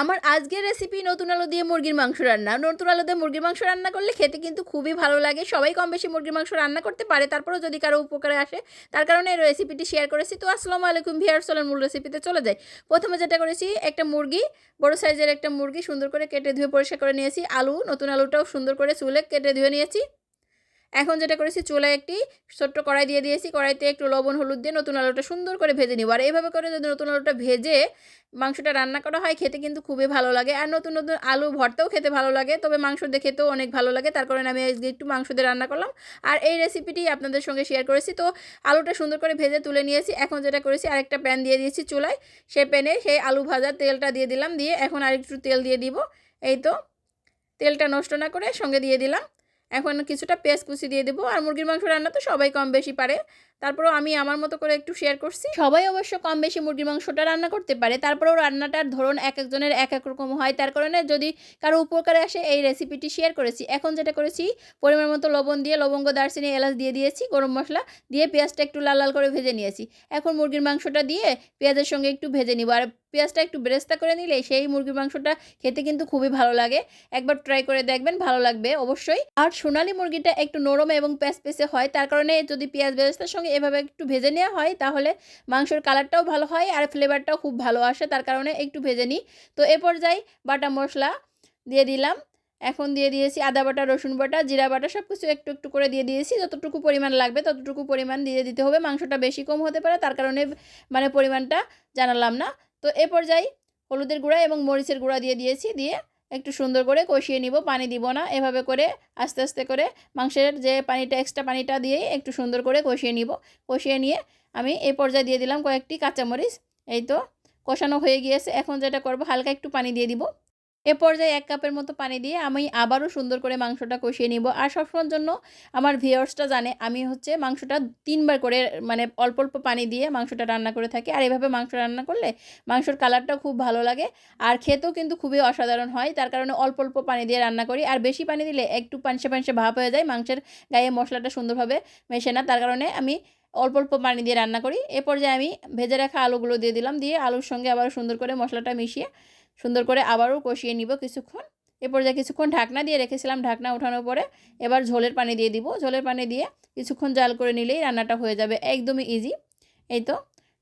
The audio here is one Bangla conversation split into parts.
আমার আজকের রেসিপি নতুন আলু দিয়ে মুরগির মাংস রান্না। নতুন আলু দিয়ে মুরগির মাংস রান্না করলে খেতে কিন্তু খুবই ভালো লাগে। সবাই কম বেশি মুরগির মাংস রান্না করতে পারে। তারপরেও যদি কারও উপকারে আসে, তার কারণে এই রেসিপিটি শেয়ার করেছি। তো আসসালামু আলাইকুম ভিয়ার চলেন মূল রেসিপিতে চলে যাই। প্রথমে যেটা করেছি, একটা মুরগি, বড় সাইজের একটা মুরগি সুন্দর করে কেটে ধুয়ে পরিষ্কার করে নিয়েছি। আলু, নতুন আলুটাও সুন্দর করে চুলে কেটে ধুয়ে নিয়েছি। এখন যেটা করেছি, চুলায় একটি ছোট্ট কড়াই দিয়ে দিয়েছি। কড়াইতে একটু লবণ, হলুদ দিয়ে নতুন আলুটা সুন্দর করে ভেজে নিব। আর এইভাবে করে যদি নতুন আলুটা ভেজে মাংসটা রান্না করা হয়, খেতে কিন্তু খুবই ভালো লাগে। আর নতুন নতুন আলু ভর্তাও খেতে ভালো লাগে, তবে মাংস দিয়ে খেতেও অনেক ভালো লাগে। তার কারণে আমি আজকে একটু মাংস দিয়ে রান্না করলাম। আর এই রেসিপিটি আপনাদের সঙ্গে শেয়ার করেছি। তো আলুটা সুন্দর করে ভেজে তুলে নিয়েছি। এখন যেটা করেছি, আরেকটা প্যান দিয়ে দিয়েছি চুলায়। সেই প্যানে সেই আলু ভাজা তেলটা দিয়ে দিলাম। দিয়ে এখন আরেকটু তেল দিয়ে দিব। এই তো, তেলটা নষ্ট না করে সঙ্গে দিয়ে দিলাম। এখন কিছুটা পেঁয়াজ কুচি দিয়ে দেবো। আর মুরগির মাংস রান্না তো সবাই কম বেশি পারে। তারপরেও আমি আমার মতো করে একটু শেয়ার করছি। সবাই অবশ্য কম বেশি মুরগির মাংসটা রান্না করতে পারে, তারপরেও রান্নাটার ধরন এক একজনের এক এক রকম হয়। তার কারণে যদি কারও উপকারে আসে, এই রেসিপিটি শেয়ার করেছি। এখন যেটা করেছি, পরিমাণ মতো লবণ দিয়ে লবঙ্গ, দারচিনি, এলাচ দিয়ে দিয়েছি, গরম মশলা দিয়ে পেঁয়াজটা একটু লাল লাল করে ভেজে নিয়েছি। এখন মুরগির মাংসটা দিয়ে পেঁয়াজের সঙ্গে একটু ভেজে নিব। আর পেঁয়াজটা একটু বেরেস্তা করে নিলে সেই মুরগির মাংসটা খেতে কিন্তু খুবই ভালো লাগে। একবার ট্রাই করে দেখবেন, ভালো লাগবে অবশ্যই। আর সোনালি মুরগিটা একটু নরম এবং প্যাসপেসে হয়, তার কারণে যদি পেঁয়াজ বেরেস্তার সঙ্গে এভাবে একটু ভেজে নেওয়া হয়, তাহলে মাংসের কালারটাও ভালো হয় আর ফ্লেভারটাও খুব ভালো আসে, তার কারণে একটু ভেজে নিই। তো এ পর্যায়ে বাটা মশলা দিয়ে দিলাম। এখন দিয়ে দিয়েছি আদা বাটা, রসুন বাটা, জিরা বাটা সব কিছু একটু একটু করে দিয়ে দিয়েছি। যতটুকু পরিমাণ লাগবে ততটুকু পরিমাণ দিয়ে দিতে হবে। মাংসটা বেশি কম হতে পারে, তার কারণে মানে পরিমাণটা জানালাম না। তো এ পর্যায়ে হলুদের গুঁড়া এবং মরিচের গুঁড়া দিয়ে দিয়েছি, দিয়ে একটু সুন্দর করে কষিয়ে নিব, পানি দিব না। এভাবে করে আস্তে আস্তে করে মাংসের যে পানিটা এক্সট্রা পানিটা দিয়েই একটু সুন্দর করে কষিয়ে নিব। কষিয়ে নিয়ে আমি এই পর্যায়ে দিয়ে দিলাম কয়েকটি কাঁচামরিচ। এই তো কষানো হয়ে গিয়েছে। এখন যেটা করব, হালকা একটু পানি দিয়ে দিব। এ পর্যায়ে এক কাপের মতো পানি দিয়ে আমি আবারও সুন্দর করে মাংসটা কষিয়ে নিব। আর সবসময়ের জন্য আমার ভিওর্সটা জানে, আমি হচ্ছে মাংসটা তিনবার করে মানে অল্প অল্প পানি দিয়ে মাংসটা রান্না করে থাকি। আর এভাবে মাংস রান্না করলে মাংসর কালারটাও খুব ভালো লাগে। আর খেতেও কিন্তু খুবই অসাধারণ হয়, তার কারণে অল্প অল্প পানি দিয়ে রান্না করি। আর বেশি পানি দিলে একটু পানসে পানসে ভাব হয়ে যায়, মাংসের গায়ে মশলাটা সুন্দরভাবে মেশে না। তার কারণে আমি অল্প অল্প পানি দিয়ে রান্না করি। এ পর্যায়ে আমি ভেজে রাখা আলুগুলো দিয়ে দিলাম, দিয়ে আলুর সঙ্গে আবার সুন্দর করে মশলাটা মিশিয়ে সুন্দর করে আবারও কষিয়ে নিব কিছুক্ষণ। এ পর্যায়ে কিছুক্ষণ ঢাকনা দিয়ে রেখেছিলাম ঢাকনা ওঠানোর পরে এবার ঝোলের পানি দিয়ে দিব। ঝোলের পানি দিয়ে কিছুক্ষণ জাল করে নিলেই রান্নাটা হয়ে যাবে একদমই ইজি এই তো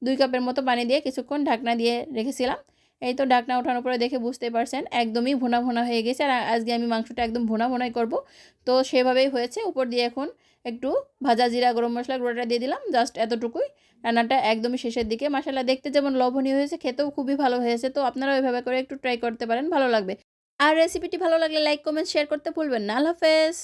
দুই কাপের মতো পানি দিয়ে কিছুক্ষণ ঢাকনা দিয়ে রেখেছিলাম। এই তো ঢাকনা ওঠানোর পরে দেখে বুঝতে পারছেন একদমই ভুনা ভুনা হয়ে গেছে। আর আজকে আমি মাংসটা একদম ভোনা ভোনাই করব। তো সেভাবেই হয়েছে। উপর দিয়ে এখন একটু ভাজা জিরা, গরম মশলা, গুঁড়োটা দিয়ে দিলাম জাস্ট এতটুকুই। রান্নাটা একদমই শেষের দিকে। মশলা দেখতে যেমন লবণীয় হয়েছে, খেতেও খুবই ভালো হয়েছে, তো আপনারা ওইভাবে করে একটু ট্রাই করতে পারেন, ভালো লাগবে। আর রেসিপিটি ভালো লাগলে লাইক কমেন্ট শেয়ার করতে ভুলবেন না। আল্লাহ হাফেজ।